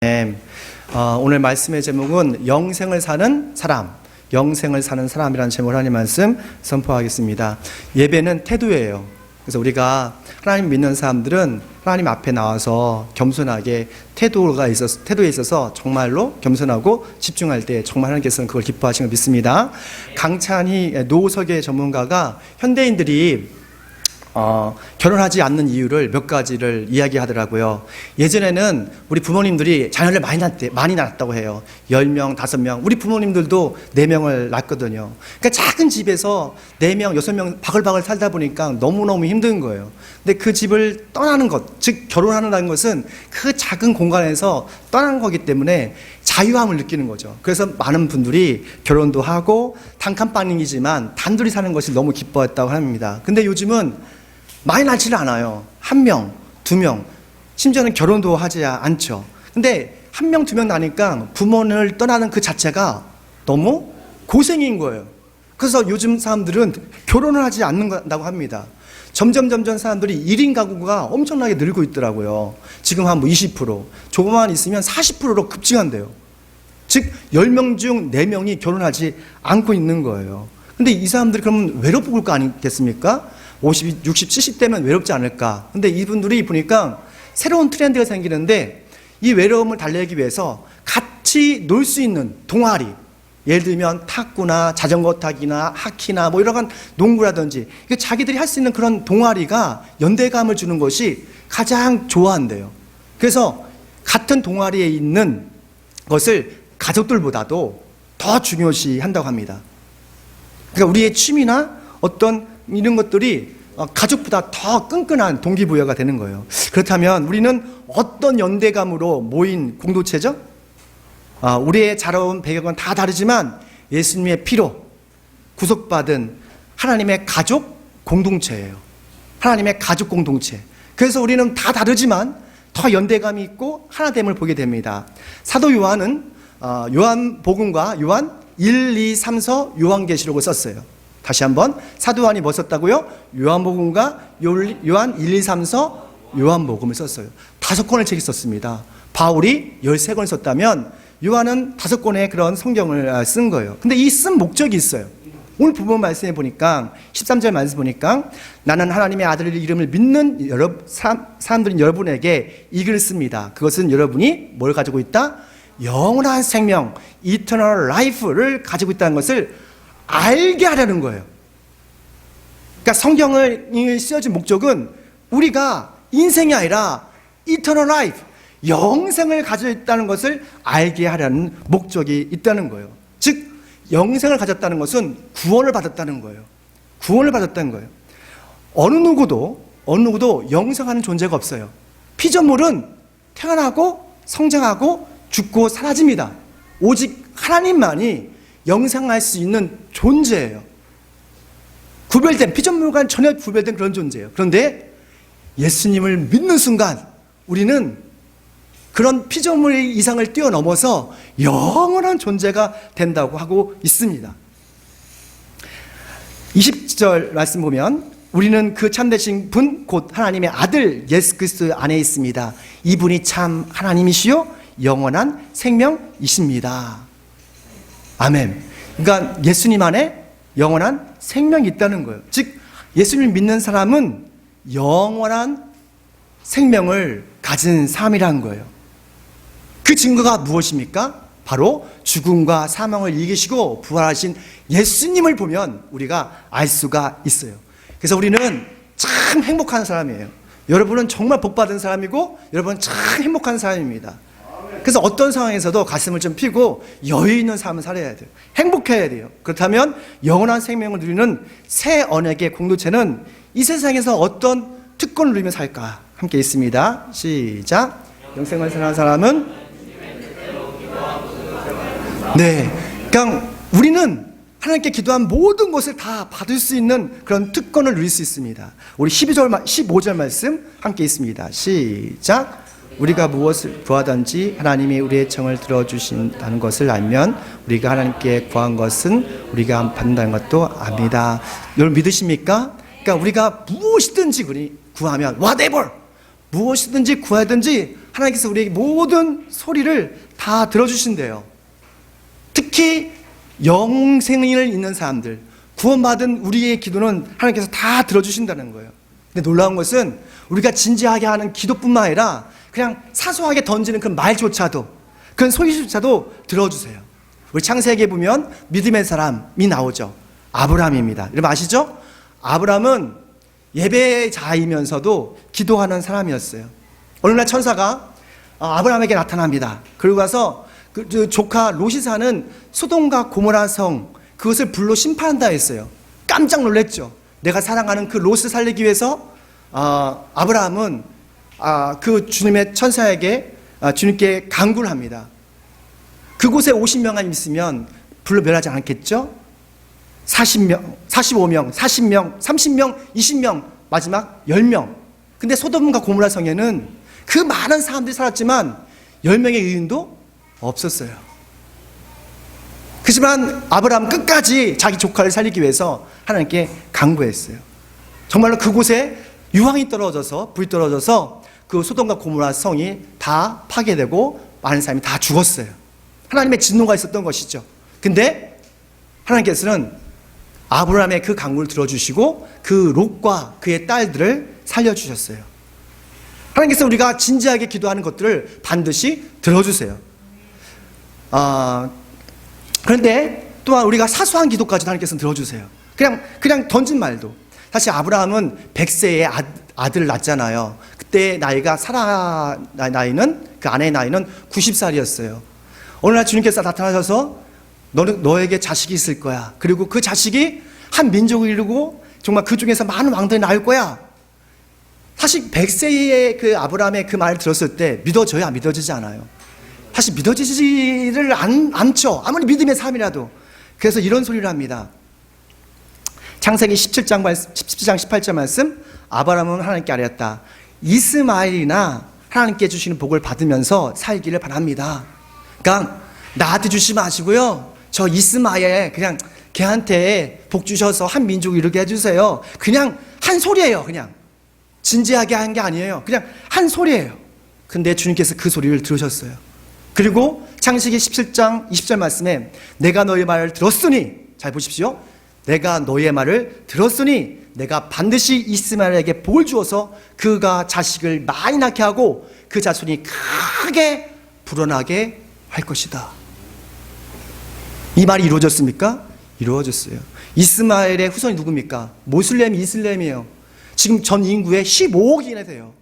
네. 어, 오늘 말씀의 제목은 영생을 사는 사람, 영생을 사는 사람이라는 제목으로 하나님 말씀 선포하겠습니다. 예배는 태도예요. 그래서 우리가 하나님 믿는 사람들은 하나님 앞에 나와서 겸손하게 태도가 있어서 태도에 있어서 정말로 겸손하고 집중할 때 정말 하나님께서는 그걸 기뻐하시는 걸 믿습니다. 강찬희 노석의 전문가가 현대인들이 어, 결혼하지 않는 이유를 몇 가지를 이야기하더라고요. 예전에는 우리 부모님들이 자녀를 많이 낳대, 많이 낳았다고 해요. 10명, 5명. 우리 부모님들도 4명을 낳거든요. 그러니까 작은 집에서 4명, 6명 바글바글 살다 보니까 너무너무 힘든 거예요. 근데 그 집을 떠나는 것, 즉 결혼하는 것은 그 작은 공간에서 떠나는 거기 때문에 자유함을 느끼는 거죠. 그래서 많은 분들이 결혼도 하고 단칸방이지만 단둘이 사는 것이 너무 기뻐했다고 합니다. 근데 요즘은 많이 낳지는 않아요. 한 명, 두 명, 심지어는 결혼도 하지 않죠. 근데 한 명, 두 명 나니까 부모를 떠나는 그 자체가 너무 고생인 거예요. 그래서 요즘 사람들은 결혼을 하지 않는다고 합니다. 점점 점점 사람들이 1인 가구가 엄청나게 늘고 있더라고요. 지금 한 뭐 20%, 조금만 있으면 40%로 급증한대요. 즉 10명 중 4명이 결혼하지 않고 있는 거예요. 근데 이 사람들이 그러면 외롭고 그럴 거 아니겠습니까? 50, 60, 70대면 외롭지 않을까? 근데 이분들이 보니까 새로운 트렌드가 생기는데 이 외로움을 달래기 위해서 같이 놀 수 있는 동아리, 예를 들면 탁구나 자전거 타기나 하키나 뭐 이런 농구라든지 자기들이 할 수 있는 그런 동아리가 연대감을 주는 것이 가장 좋아한대요. 그래서 같은 동아리에 있는 것을 가족들보다도 더 중요시 한다고 합니다. 그러니까 우리의 취미나 어떤 이런 것들이 어, 가족보다 더 끈끈한 동기부여가 되는 거예요. 그렇다면 우리는 어떤 연대감으로 모인 공동체죠? 아, 우리의 자라온 배경은 다 다르지만 예수님의 피로 구속받은 하나님의 가족 공동체예요. 하나님의 가족 공동체. 그래서 우리는 다 다르지만 더 연대감이 있고 하나됨을 보게 됩니다. 사도 요한은 어, 요한 복음과 요한 1, 2, 3서 요한계시록을 썼어요. 다시 한번 사도 요한이 뭐 썼다고요? 요한복음과 요한 1, 2, 3서 요한복음을 썼어요. 다섯 권의 책이 썼습니다. 바울이 13권을 썼다면 요한은 다섯 권의 그런 성경을 쓴 거예요. 근데 이 쓴 목적이 있어요. 오늘 부분 말씀해 보니까 13절 말씀 보니까 나는 하나님의 아들의 이름을 믿는 여러 사람들인 여러분에게 이 글을 씁니다. 그것은 여러분이 뭘 가지고 있다? 영원한 생명, eternal life를 가지고 있다는 것을 알게 하려는 거예요. 그러니까 성경을 쓰여진 목적은 우리가 인생이 아니라 eternal life, 영생을 가지고 있다는 것을 알게 하려는 목적이 있다는 거예요. 즉, 영생을 가졌다는 것은 구원을 받았다는 거예요. 구원을 받았다는 거예요. 어느 누구도, 어느 누구도 영생하는 존재가 없어요. 피조물은 태어나고 성장하고 죽고 사라집니다. 오직 하나님만이 영생할 수 있는 존재예요. 구별된, 피조물과는 전혀 구별된 그런 존재예요. 그런데 예수님을 믿는 순간 우리는 그런 피조물 이상을 뛰어넘어서 영원한 존재가 된다고 하고 있습니다. 20절 말씀 보면 우리는 그 참되신 분, 곧 하나님의 아들 예수 그리스도 안에 있습니다. 이분이 참 하나님이시요 영원한 생명이십니다. 아멘. 그러니까 예수님 안에 영원한 생명이 있다는 거예요. 즉 예수님 믿는 사람은 영원한 생명을 가진 사람이라는 거예요. 그 증거가 무엇입니까? 바로 죽음과 사망을 이기시고 부활하신 예수님을 보면 우리가 알 수가 있어요. 그래서 우리는 참 행복한 사람이에요. 여러분은 정말 복받은 사람이고 여러분은 참 행복한 사람입니다. 그래서 어떤 상황에서도 가슴을 좀 피고 여유 있는 삶을 살아야 돼요. 행복해야 돼요. 그렇다면 영원한 생명을 누리는 새 언약의 공동체는 이 세상에서 어떤 특권을 누리며 살까? 함께 있습니다. 시작. 영생을 사는 사람은 네. 그러니까 우리는 하나님께 기도한 모든 것을 다 받을 수 있는 그런 특권을 누릴 수 있습니다. 우리 12절, 15절 말씀 함께 있습니다. 시작. 우리가 무엇을 구하든지 하나님이 우리의 청을 들어주신다는 것을 알면 우리가 하나님께 구한 것은 우리가 받는다는 것도 압니다. 여러분 믿으십니까? 그러니까 우리가 무엇이든지 구하면 whatever 무엇이든지 구하든지 하나님께서 우리에게 모든 소리를 다 들어주신대요. 특히 영생을 있는 사람들, 구원받은 우리의 기도는 하나님께서 다 들어주신다는 거예요. 근데 놀라운 것은 우리가 진지하게 하는 기도뿐만 아니라 그냥 사소하게 던지는 그 말조차도 그런 소리조차도 들어주세요. 우리 창세기에 보면 믿음의 사람이 나오죠. 아브라함입니다. 여러분 아시죠? 아브라함은 예배자이면서도 기도하는 사람이었어요. 어느 날 천사가 아, 아브라함에게 나타납니다. 그리고 가서 그, 저 조카 롯이 사는 소돔과 고모라 성 그것을 불로 심판한다 했어요. 깜짝 놀랐죠. 내가 사랑하는 그 롯을 살리기 위해서 아, 아브라함은 아, 그 주님의 천사에게 아, 주님께 강구를 합니다. 그곳에 50명만 있으면 불로 멸하지 않겠죠? 40명, 45명, 40명, 30명, 20명, 마지막 10명. 근데 소돔과 고모라 성에는 그 많은 사람들이 살았지만 10명의 의인도 없었어요. 그렇지만 아브라함 끝까지 자기 조카를 살리기 위해서 하나님께 강구했어요. 정말로 그곳에 유황이 떨어져서 불이 떨어져서 그 소돔과 고모라 성이 다 파괴되고 많은 사람이 다 죽었어요. 하나님의 진노가 있었던 것이죠. 근데 하나님께서는 아브라함의 그 강구를 들어주시고 그 롯과 그의 딸들을 살려주셨어요. 하나님께서 우리가 진지하게 기도하는 것들을 반드시 들어주세요. 아, 그런데 또한 우리가 사소한 기도까지 하나님께서는 들어주세요. 그냥, 그냥 던진 말도. 사실 아브라함은 100세에 아, 들을 낳잖아요. 그때 나이가 사라 나이는 그 아내의 나이는 90살이었어요. 어느 날 주님께서 나타나셔서 너는 너에게 자식이 있을 거야. 그리고 그 자식이 한 민족을 이루고 정말 그 중에서 많은 왕들이 나올 거야. 사실 100세의 그 아브라함의 그 말을 들었을 때 믿어져야 믿어지지 않아요. 사실 믿어지지를 않, 않죠. 아무리 믿음의 삶이라도. 그래서 이런 소리를 합니다. 창세기 17장, 17장 18절 말씀 아브라함은 하나님께 아뢰었다. 이스마엘이나 하나님께 주시는 복을 받으면서 살기를 바랍니다. 그러니까 나한테 주지 마시고요. 저 이스마엘 그냥 걔한테 복 주셔서 한 민족 이루게 해주세요. 그냥 한 소리예요. 그냥 진지하게 한 게 아니에요. 그냥 한 소리예요. 근데 주님께서 그 소리를 들으셨어요. 그리고 창세기 17장 20절 말씀에 내가 너의 말을 들었으니 잘 보십시오. 내가 너의 말을 들었으니 내가 반드시 이스마엘에게 복을 주어서 그가 자식을 많이 낳게 하고 그 자손이 크게 불어나게 할 것이다. 이 말이 이루어졌습니까? 이루어졌어요. 이스마엘의 후손이 누굽니까? 모슬렘 이슬렘이에요. 지금 전 인구의 15억이나 돼요.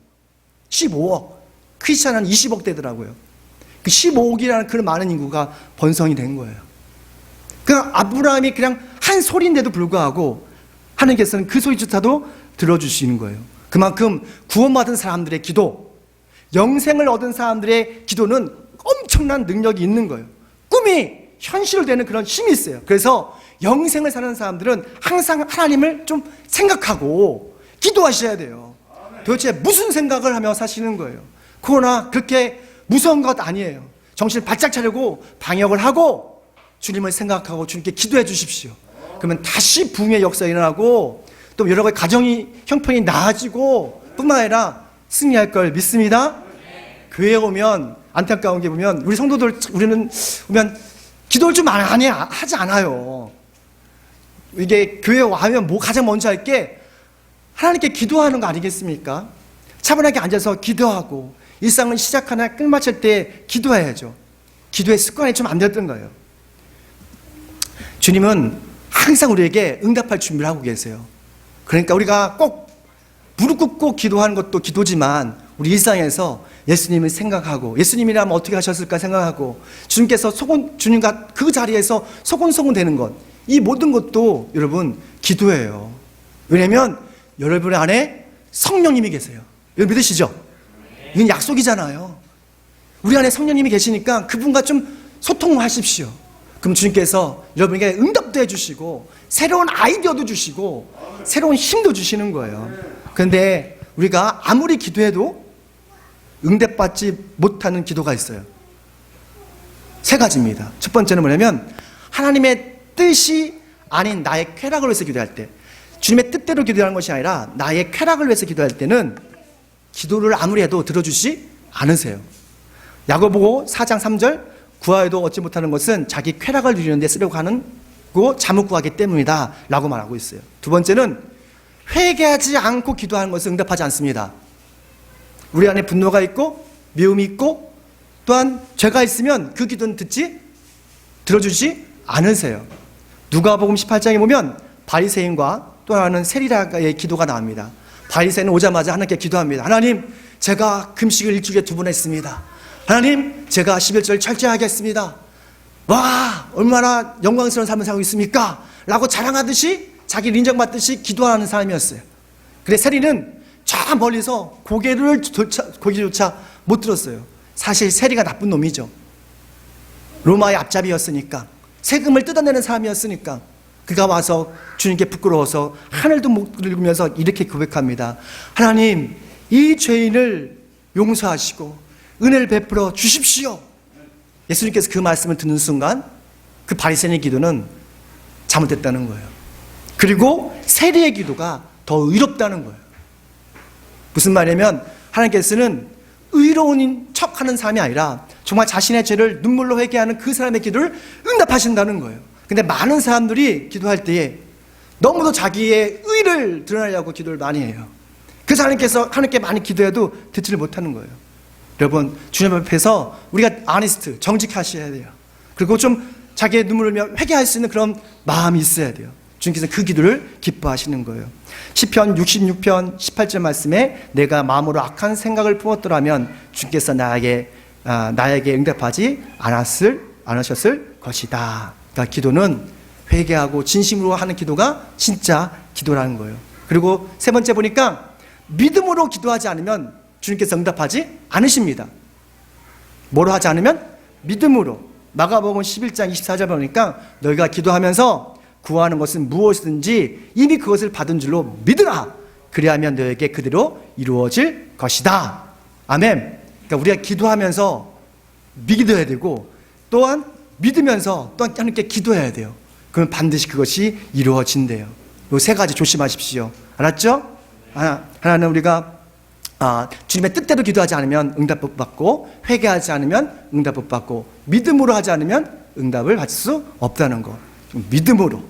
15억. 크리스찬은 20억 되더라고요. 그 15억이라는 그런 많은 인구가 번성이 된 거예요. 그 아브라함이 그냥 한 소리인데도 불구하고 하나님께서는 그 소리조차도 들어주시는 거예요. 그만큼 구원받은 사람들의 기도, 영생을 얻은 사람들의 기도는 엄청난 능력이 있는 거예요. 꿈이 현실되는 그런 힘이 있어요. 그래서 영생을 사는 사람들은 항상 하나님을 좀 생각하고 기도하셔야 돼요. 도대체 무슨 생각을 하며 사시는 거예요. 그러나 그렇게 무서운 것 아니에요. 정신을 바짝 차리고 방역을 하고 주님을 생각하고 주님께 기도해 주십시오. 그러면 다시 붕의 역사가 일어나고 또 여러 가지 가정이 형편이 나아지고 뿐만 아니라 승리할 걸 믿습니다. 교회에 오면 안타까운 게 보면 우리 성도들 우리는 보면 기도를 좀 많이 하지 않아요. 이게 교회 와면 뭐 가장 먼저 할 게 하나님께 기도하는 거 아니겠습니까? 차분하게 앉아서 기도하고 일상을 시작하나 끝마칠 때 기도해야죠. 기도의 습관이 좀 안 됐던 거예요. 주님은 항상 우리에게 응답할 준비를 하고 계세요. 그러니까 우리가 꼭 무릎 꿇고 기도하는 것도 기도지만 우리 일상에서 예수님을 생각하고 예수님이라면 어떻게 하셨을까 생각하고 주님께서 소곤 주님과 그 자리에서 소곤소곤 되는 것 이 모든 것도 여러분 기도예요. 왜냐하면 여러분 안에 성령님이 계세요. 여러분 믿으시죠? 이건 약속이잖아요. 우리 안에 성령님이 계시니까 그분과 좀 소통하십시오. 그럼 주님께서 여러분에게 응답도 해주시고 새로운 아이디어도 주시고 새로운 힘도 주시는 거예요. 그런데 우리가 아무리 기도해도 응답받지 못하는 기도가 있어요. 세 가지입니다. 첫 번째는 뭐냐면 하나님의 뜻이 아닌 나의 쾌락을 위해서 기도할 때 주님의 뜻대로 기도하는 것이 아니라 나의 쾌락을 위해서 기도할 때는 기도를 아무리 해도 들어주지 않으세요. 야고보 4장 3절 구하여도 얻지 못하는 것은 자기 쾌락을 누리는데 쓰려고 하는 고 잠을 구하기 때문이다 라고 말하고 있어요. 두 번째는 회개하지 않고 기도하는 것은 응답하지 않습니다. 우리 안에 분노가 있고 미움이 있고 또한 죄가 있으면 그 기도는 듣지 들어주지 않으세요. 누가복음 18장에 보면 바리새인과 또 하나는 세리라의 기도가 나옵니다. 바리새인은 오자마자 하나님께 기도합니다. 하나님, 제가 금식을 일주일에 두 번 했습니다. 하나님, 제가 11절 철저하게 했습니다. 와, 얼마나 영광스러운 삶을 살고 있습니까? 라고 자랑하듯이 자기를 인정받듯이 기도하는 사람이었어요. 그래 세리는 저 멀리서 고개를 조차, 고개조차 못 들었어요. 사실 세리가 나쁜 놈이죠. 로마의 앞잡이였으니까 세금을 뜯어내는 사람이었으니까 그가 와서 주님께 부끄러워서 하늘도 못 긁으면서 이렇게 고백합니다. 하나님, 이 죄인을 용서하시고 은혜를 베풀어 주십시오. 예수님께서 그 말씀을 듣는 순간 그 바리새인의 기도는 잘못됐다는 거예요. 그리고 세리의 기도가 더 의롭다는 거예요. 무슨 말이냐면 하나님께서는 의로운 척하는 사람이 아니라 정말 자신의 죄를 눈물로 회개하는 그 사람의 기도를 응답하신다는 거예요. 근데 많은 사람들이 기도할 때에 너무도 자기의 의를 드러내려고 기도를 많이 해요. 그래서 하나님께서 하나님께 많이 기도해도 듣지를 못하는 거예요. 여러분 주님 앞에서 우리가 아니스트 정직하셔야 돼요. 그리고 좀 자기의 눈물을 회개할 수 있는 그런 마음이 있어야 돼요. 주님께서 그 기도를 기뻐하시는 거예요. 시편 66편 18절 말씀에 내가 마음으로 악한 생각을 품었더라면 주님께서 나에게 아, 나에게 응답하지 않았을 않으셨을 것이다. 그러니까 기도는 회개하고 진심으로 하는 기도가 진짜 기도라는 거예요. 그리고 세 번째 보니까 믿음으로 기도하지 않으면 주님께서 응답하지 않으십니다. 뭐로 하지 않으면 믿음으로 마가복음 11장 24절 보니까 너희가 기도하면서 구하는 것은 무엇이든지 이미 그것을 받은 줄로 믿으라. 그리하면 너에게 그대로 이루어질 것이다. 아멘. 그러니까 우리가 기도하면서 믿어야 되고 또한 믿으면서 또한 하나님께 기도해야 돼요. 그러면 반드시 그것이 이루어진대요. 이세 가지 조심하십시오. 알았죠? 하나, 하나는 우리가 아, 주님의 뜻대로 기도하지 않으면 응답 못 받고 회개하지 않으면 응답 못 받고 믿음으로 하지 않으면 응답을 받을 수 없다는 거. 좀 믿음으로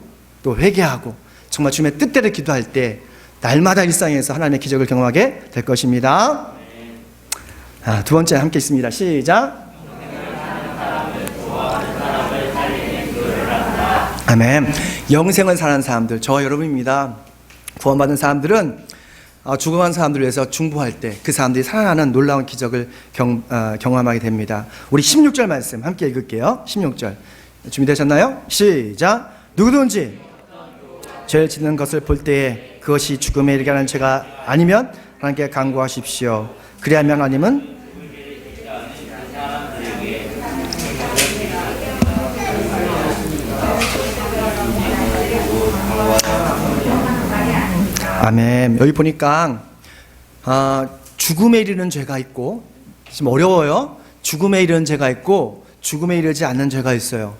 또 회개하고 정말 주님의 뜻대로 기도할 때 날마다 일상에서 하나님의 기적을 경험하게 될 것입니다. 아, 두 번째 함께 있습니다. 시작. 아멘. 영생을 사는 사람들, 저 여러분입니다. 구원받은 사람들은 어, 죽어간 사람들을 위해서 중보할 때 그 사람들이 살아나는 놀라운 기적을 경, 어, 경험하게 됩니다. 우리 16절 말씀 함께 읽을게요. 16절. 준비되셨나요? 시작. 누구든지 죄를 짓는 것을 볼 때에 그것이 죽음에 이르게 하는 죄가 아니면 하나님께 간구하십시오. 그리하면 하나님은 아멘. 여기 보니까 아, 죽음에 이르는 죄가 있고 지금 어려워요. 죽음에 이르는 죄가 있고 죽음에 이르지 않는 죄가 있어요.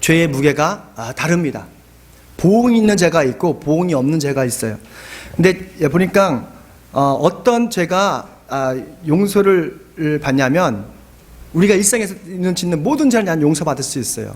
죄의 무게가 아, 다릅니다. 보응이 있는 죄가 있고 보응이 없는 죄가 있어요. 근데 보니까 어, 떤 죄가 아, 용서를 받냐면 우리가 일상에서 있는 짓는 모든 죄를 난 용서받을 수 있어요.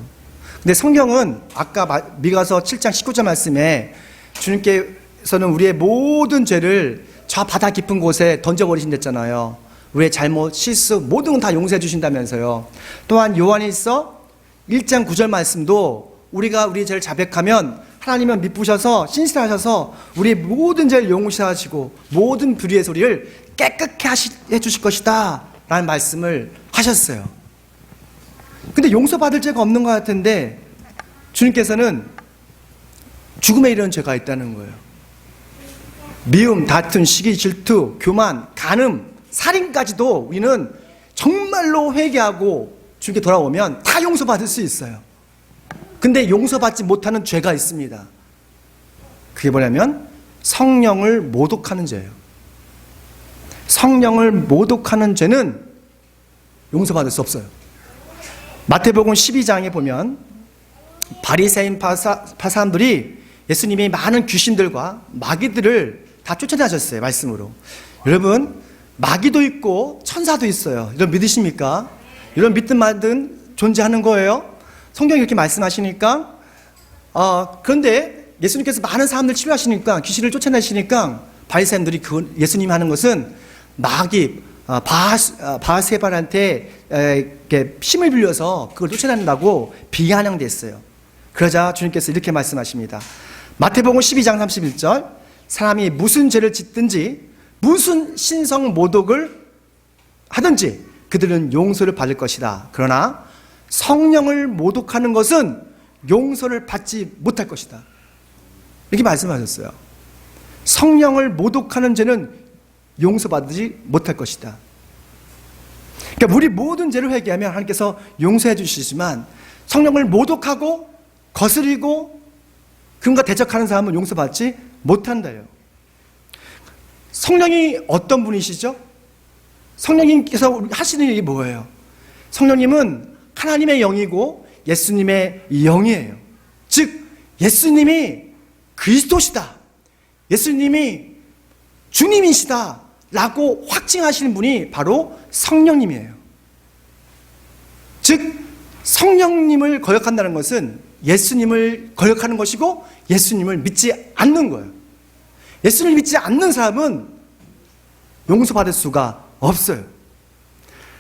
근데 성경은 아까 마- 미가서 7장 19절 말씀에 주님께 서는 우리의 모든 죄를 저 바다 깊은 곳에 던져버리신댔잖아요. 우리의 잘못, 실수, 모든 건 다 용서해 주신다면서요. 또한 요한일서 1장 9절 말씀도 우리가 우리 죄를 자백하면 하나님은 미쁘셔서 신실하셔서 우리의 모든 죄를 용서하시고 모든 불의의 소리를 깨끗게 하시, 해주실 것이다 라는 말씀을 하셨어요. 근데 용서받을 죄가 없는 것 같은데 주님께서는 죽음에 이르는 죄가 있다는 거예요. 미움, 다툼, 시기, 질투, 교만, 간음, 살인까지도 우리는 정말로 회개하고 주님께 돌아오면 다 용서받을 수 있어요. 근데 용서받지 못하는 죄가 있습니다. 그게 뭐냐면 성령을 모독하는 죄예요. 성령을 모독하는 죄는 용서받을 수 없어요. 마태복음 12장에 보면 바리새인 파사, 파사람들이 예수님이 많은 귀신들과 마귀들을 다 쫓아내셨어요 말씀으로. 여러분 마귀도 있고 천사도 있어요. 이런 믿으십니까? 이런 믿든 말든 존재하는 거예요. 성경이 이렇게 말씀하시니까 어, 그런데 예수님께서 많은 사람들 치료하시니까 귀신을 쫓아내시니까 바리새인들이 그 예수님이 하는 것은 마귀 어, 바하, 어, 이렇게 힘을 빌려서 그걸 쫓아낸다고 비아냥됐어요. 그러자 주님께서 이렇게 말씀하십니다. 마태복음 12장 31절 사람이 무슨 죄를 짓든지 무슨 신성 모독을 하든지 그들은 용서를 받을 것이다. 그러나 성령을 모독하는 것은 용서를 받지 못할 것이다. 이렇게 말씀하셨어요. 성령을 모독하는 죄는 용서받지 못할 것이다. 그러니까 우리 모든 죄를 회개하면 하나님께서 용서해 주시지만 성령을 모독하고 거스리고 그분과 대적하는 사람은 용서받지 못한다요. 성령이 어떤 분이시죠? 성령님께서 하시는 일이 뭐예요? 성령님은 하나님의 영이고 예수님의 영이에요. 즉 예수님이 그리스도시다. 예수님이 주님이시다. 라고 확증하시는 분이 바로 성령님이에요. 즉, 성령님을 거역한다는 것은 예수님을 거역하는 것이고 예수님을 믿지 않는 거예요. 예수님을 믿지 않는 사람은 용서받을 수가 없어요.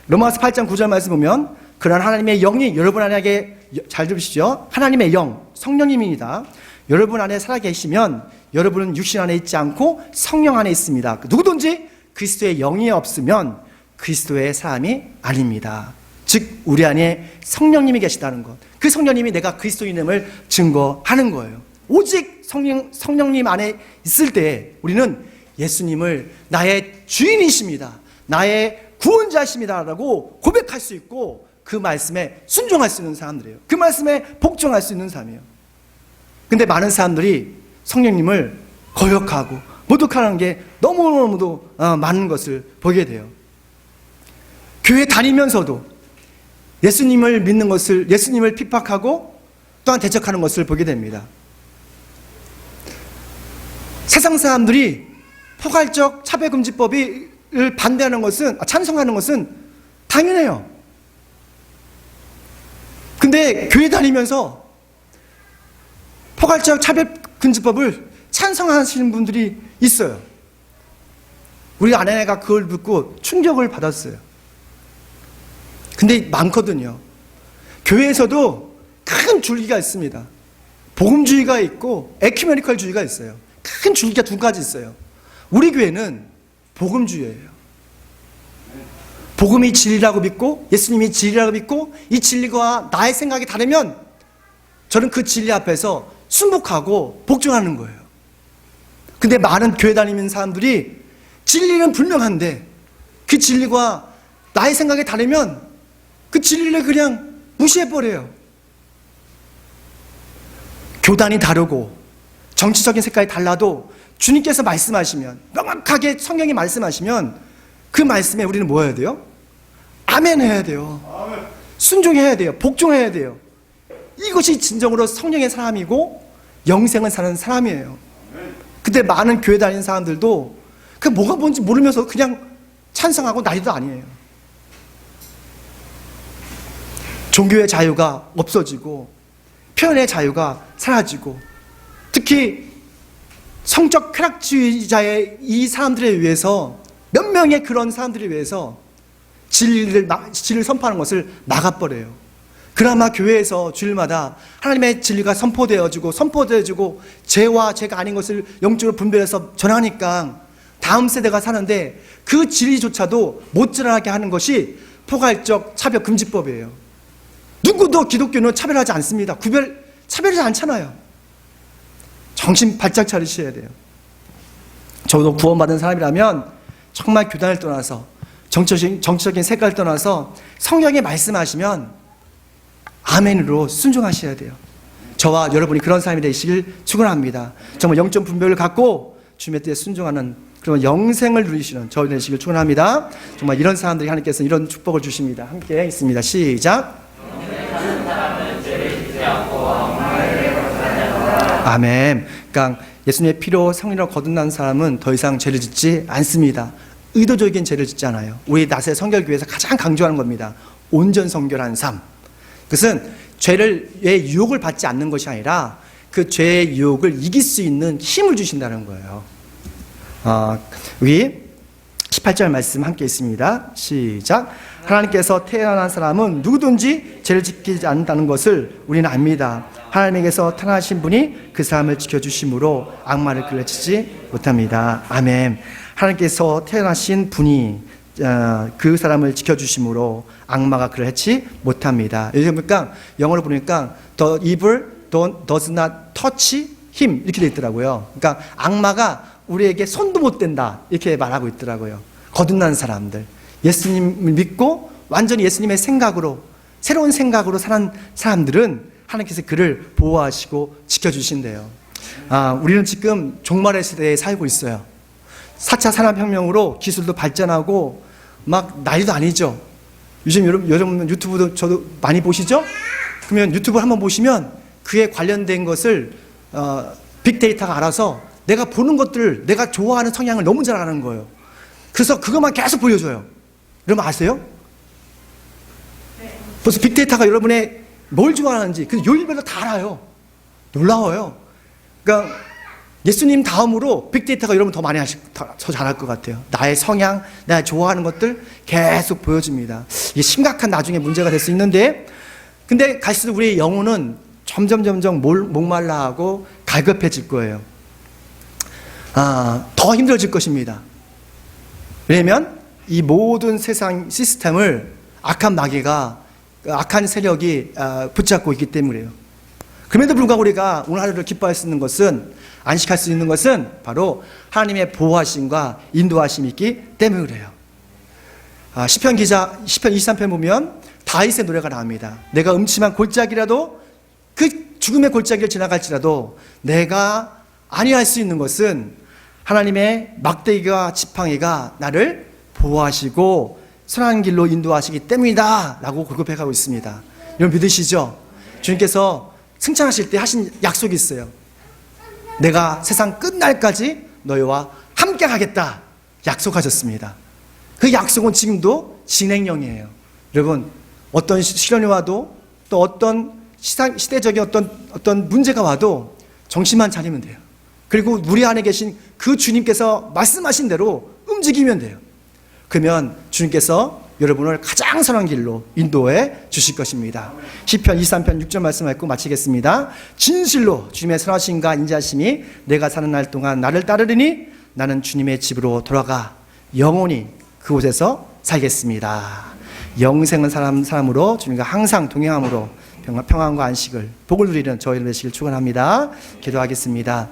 로마서 8장 9절 말씀 보면 그런 하나님의 영이 여러분 안에 잘 들으시죠? 하나님의 영, 성령님입니다. 여러분 안에 살아계시면 여러분은 육신 안에 있지 않고 성령 안에 있습니다. 누구든지 그리스도의 영이 없으면 그리스도의 사람이 아닙니다. 즉 우리 안에 성령님이 계시다는 것. 그 성령님이 내가 그리스도인임을 증거하는 거예요. 오직 성령 성령님 안에 있을 때 우리는 예수님을 나의 주인이십니다. 나의 구원자십니다라고 고백할 수 있고 그 말씀에 순종할 수 있는 사람들이에요. 그 말씀에 복종할 수 있는 사람이에요. 근데 많은 사람들이 성령님을 거역하고 모독하는 게 너무너무도 어, 많은 것을 보게 돼요. 교회 다니면서도 예수님을 믿는 것을, 예수님을 핍박하고 또한 대적하는 것을 보게 됩니다. 세상 사람들이 포괄적 차별금지법을 반대하는 것은, 아, 찬성하는 것은 당연해요. 근데 교회 다니면서 포괄적 차별금지법을 찬성하시는 분들이 있어요. 우리 아내가 그걸 듣고 충격을 받았어요. 근데 많거든요. 교회에서도 큰 줄기가 있습니다. 복음주의가 있고 에큐메니컬주의가 있어요. 큰 줄기가 두 가지 있어요. 우리 교회는 복음주의예요. 복음이 진리라고 믿고 예수님이 진리라고 믿고 이 진리가 나의 생각이 다르면 저는 그 진리 앞에서 순복하고 복종하는 거예요. 근데 많은 교회 다니는 사람들이 진리는 분명한데 그 진리가 나의 생각이 다르면 그 진리를 그냥 무시해버려요. 교단이 다르고 정치적인 색깔이 달라도 주님께서 말씀하시면 명확하게 성경이 말씀하시면 그 말씀에 우리는 뭐 해야 돼요? 아멘 해야 돼요. 순종해야 돼요. 복종해야 돼요. 이것이 진정으로 성령의 사람이고 영생을 사는 사람이에요. 근데 많은 교회 다니는 사람들도 그 뭐가 뭔지 모르면서 그냥 찬성하고 난리도 아니에요. 종교의 자유가 없어지고 표현의 자유가 사라지고 특히 성적 쾌락주의자의 이 사람들에 의해서 몇 명의 그런 사람들에 의해서 진리를, 진리를 선포하는 것을 막아버려요. 그나마 교회에서 주일마다 하나님의 진리가 선포되어지고 선포되어지고 죄와 죄가 아닌 것을 영적으로 분별해서 전하니까 다음 세대가 사는데 그 진리조차도 못 전하게 하는 것이 포괄적 차별 금지법이에요. 누구도 기독교는 차별하지 않습니다. 구별 차별하지 않잖아요. 정신 바짝 차리셔야 돼요. 저도 구원받은 사람이라면 정말 교단을 떠나서 정치적인, 정치적인 색깔을 떠나서 성경에 말씀하시면 아멘으로 순종하셔야 돼요. 저와 여러분이 그런 사람이 되시길 축원합니다. 정말 영적 분별을 갖고 주님의 뜻에 순종하는 그런 영생을 누리시는 저희 되시길 축원합니다. 정말 이런 사람들이 하나님께서 이런 축복을 주십니다. 함께 있습니다. 시작. 아멘. 그러니까 예수님의 피로 성리로 거듭난 사람은 더 이상 죄를 짓지 않습니다. 의도적인 죄를 짓잖아요. 우리 나세 성결교회에서 가장 강조하는 겁니다. 온전 성결한 삶. 그것은 죄를 의 유혹을 받지 않는 것이 아니라 그 죄의 유혹을 이길 수 있는 힘을 주신다는 거예요. 아, 여기 18절 말씀 함께 있습니다. 시작. 하나님께서 태어난 사람은 누구든지 죄를 지키지 않는다는 것을 우리는 압니다. 하나님에게서 태어나신 분이 그 사람을 지켜주심으로 악마를 끌어치지 못합니다. 아멘. 하나님께서 태어나신 분이 어, 그 사람을 지켜주심으로 악마가 그를 해치 못합니다. 여기 보니까 영어로 보니까 the evil does not touch him 이렇게 돼 있더라고요. 그러니까 악마가 우리에게 손도 못 댄다 이렇게 말하고 있더라고요. 거듭난 사람들 예수님을 믿고 완전히 예수님의 생각으로 새로운 생각으로 사는 사람들은 하나님께서 그를 보호하시고 지켜주신대요. 아, 우리는 지금 종말의 시대에 살고 있어요. 4차 산업혁명으로 기술도 발전하고 막 난리도 아니죠. 요즘 여러분, 여러분 유튜브도 저도 많이 보시죠? 그러면 유튜브를 한번 보시면 그에 관련된 것을 어, 빅데이터가 알아서 내가 보는 것들, 내가 좋아하는 성향을 너무 잘 아는 거예요. 그래서 그것만 계속 보여줘요. 여러분 아세요? 벌써 빅데이터가 여러분의 뭘 좋아하는지 그 요일별로 다 알아요. 놀라워요. 그러니까 예수님 다음으로 빅데이터가 여러분 더 많이 하시, 더, 더 잘할 것 같아요. 나의 성향, 내가 좋아하는 것들 계속 보여줍니다. 이게 심각한 나중에 문제가 될 수 있는데, 근데 갈수록 우리의 영혼은 점점 점점 몰, 목말라하고 갈급해질 거예요. 아, 더 힘들어질 것입니다. 왜냐면 이 모든 세상 시스템을 악한 마귀가 악한 세력이 아, 붙잡고 있기 때문이에요. 그럼에도 불구하고 우리가 오늘 하루를 기뻐할 수 있는 것은 안식할 수 있는 것은 바로 하나님의 보호하심과 인도하심이 있기 때문에 그래요. 아, 시편 기자 시편 23편 보면 다윗의 노래가 나옵니다. 내가 음침한 골짜기라도 그 죽음의 골짜기를 지나갈지라도 내가 아니할 수 있는 것은 하나님의 막대기와 지팡이가 나를 보호하시고 선한 길로 인도하시기 때문이다 라고 골급해 가고 있습니다. 여러분 믿으시죠? 주님께서 승천하실 때 하신 약속이 있어요. 내가 세상 끝날까지 너희와 함께 가겠다 약속하셨습니다. 그 약속은 지금도 진행형이에요. 여러분 어떤 시- 시련이 와도 또 어떤 시대적인 어떤 어떤 문제가 와도 정신만 차리면 돼요. 그리고 우리 안에 계신 그 주님께서 말씀하신 대로 움직이면 돼요. 그러면 주님께서 여러분을 가장 선한 길로 인도해 주실 것입니다. 시편 23편 6절 말씀 읽고 마치겠습니다. 진실로 주님의 선하심과 인자심이 내가 사는 날 동안 나를 따르리니 나는 주님의 집으로 돌아가 영원히 그곳에서 살겠습니다. 영생은 사람 사람으로 주님과 항상 동행함으로 평안과 안식을 복을 누리는 저희를 되시길 축원합니다. 기도하겠습니다.